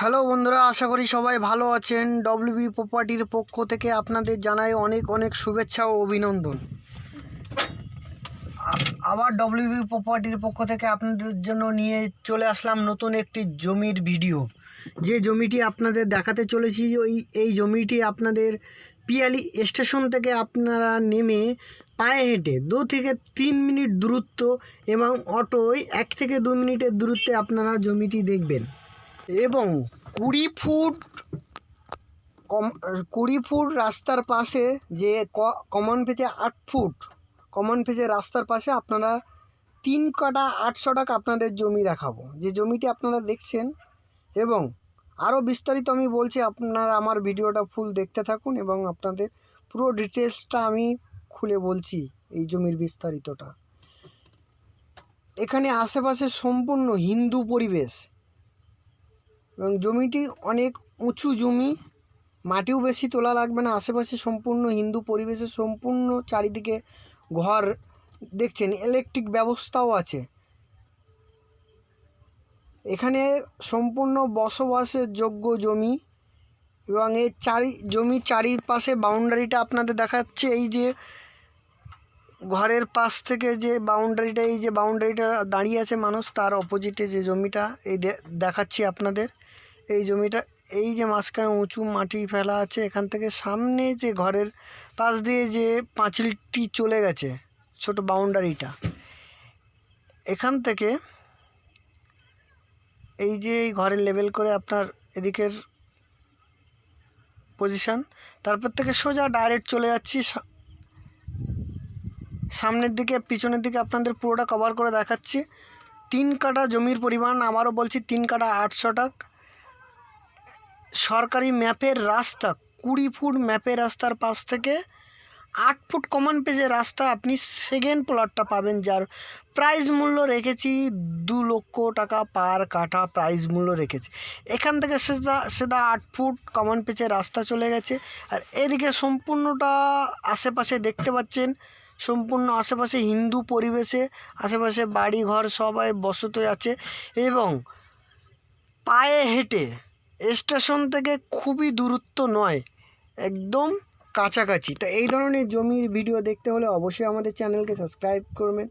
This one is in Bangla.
হ্যালো বন্ধুরা, আশা করি সবাই ভালো আছেন। ডব্লিউবি প্রপার্টির পক্ষ থেকে আপনাদের জানাই অনেক অনেক শুভেচ্ছা ও অভিনন্দন। আবার ডব্লিউবি প্রপার্টির পক্ষ থেকে আপনাদের জন্য নিয়ে চলে আসলাম নতুন একটি জমির ভিডিও। যে জমিটি আপনাদের দেখাতে চলেছি, ওই, এই জমিটি আপনাদের পিয়ালি স্টেশন থেকে আপনারা নেমে পায়ে হেঁটে দু থেকে তিন মিনিট দূরত্ব এবং অটোয় এক থেকে দু মিনিটের দূরত্বে আপনারা জমিটি দেখবেন। এবং কুড়ি ফুট কম, কুড়ি ফুট রাস্তার পাশে যে কমন পেজে আট ফুট কমন পেজে রাস্তার পাশে আপনারা তিন কাটা আটশো টাকা আপনাদের জমি দেখাবো। যে জমিটি আপনারা দেখছেন এবং আরও বিস্তারিত আমি বলছি, আপনারা আমার ভিডিওটা ফুল দেখতে থাকুন এবং আপনাদের পুরো ডিটেলসটা আমি খুলে বলছি এই জমির বিস্তারিতটা। এখানে আশেপাশে সম্পূর্ণ হিন্দু পরিবেশ। এবং জমিটি অনেক উঁচু জমি। মাটিও বেশি তোলা লাগবে না। আশেপাশে সম্পূর্ণ হিন্দু পরিবেশে সম্পূর্ণ চারিদিকে ঘর দেখছেন। ইলেকট্রিক ব্যবস্থাও আছে। এখানে সম্পূর্ণ বসবাসের যোগ্য জমি এবং এর চারি জমির চারিপাশে বাউন্ডারিটা আপনাদের দেখাচ্ছে। এই যে ঘরের পাশ থেকে যে বাউন্ডারিটা, এই যে বাউন্ডারিটা দাঁড়িয়ে আছে মানুষ, তার অপোজিটে যে জমিটা, এই দেখাচ্ছি আপনাদের। এই জমিটা, এই যে মাঝখানে উঁচু মাটি ফেলা আছে, এখান থেকে সামনে যে ঘরের পাশ দিয়ে যে পাঁচিলটি চলে গেছে, ছোট বাউন্ডারিটা, এখান থেকে এই যে এই ঘরের লেভেল করে আপনার এদিকের পজিশন তারপর থেকে সোজা ডাইরেক্ট চলে যাচ্ছি সামনের দিকে, পিছনের দিকে আপনাদের পুরোটা কভার করে দেখাচ্ছি। তিন কাটা জমির পরিমাণ, আবারও বলছি তিন কাটা আটশো টাকা। সরকারি ম্যাপের রাস্তা, কুড়ি ফুট ম্যাপের রাস্তার পাশ থেকে আট ফুট কমন পেজের রাস্তা আপনি সেকেন্ড প্লটটা পাবেন, যার প্রাইস মূল্য রেখেছি দু লক্ষ টাকা পার কাঠা প্রাইস মূল্য রেখেছি। এখান থেকে সেদা সেদা আট ফুট কমন পেজে রাস্তা চলে গেছে। আর এদিকে সম্পূর্ণটা আশেপাশে দেখতে পাচ্ছেন, সম্পূর্ণ আশেপাশে হিন্দু পরিবেশে, আশেপাশে বাড়ি ঘর সবাই বসত আছে এবং পায়ে হেঁটে স্টেশন থেকে খুবই দূরত্ব নয়, একদম কাছাকাছি। তো এই ধরনের জমির ভিডিও দেখতে হলে অবশ্যই আমাদের চ্যানেলকে সাবস্ক্রাইব করবেন।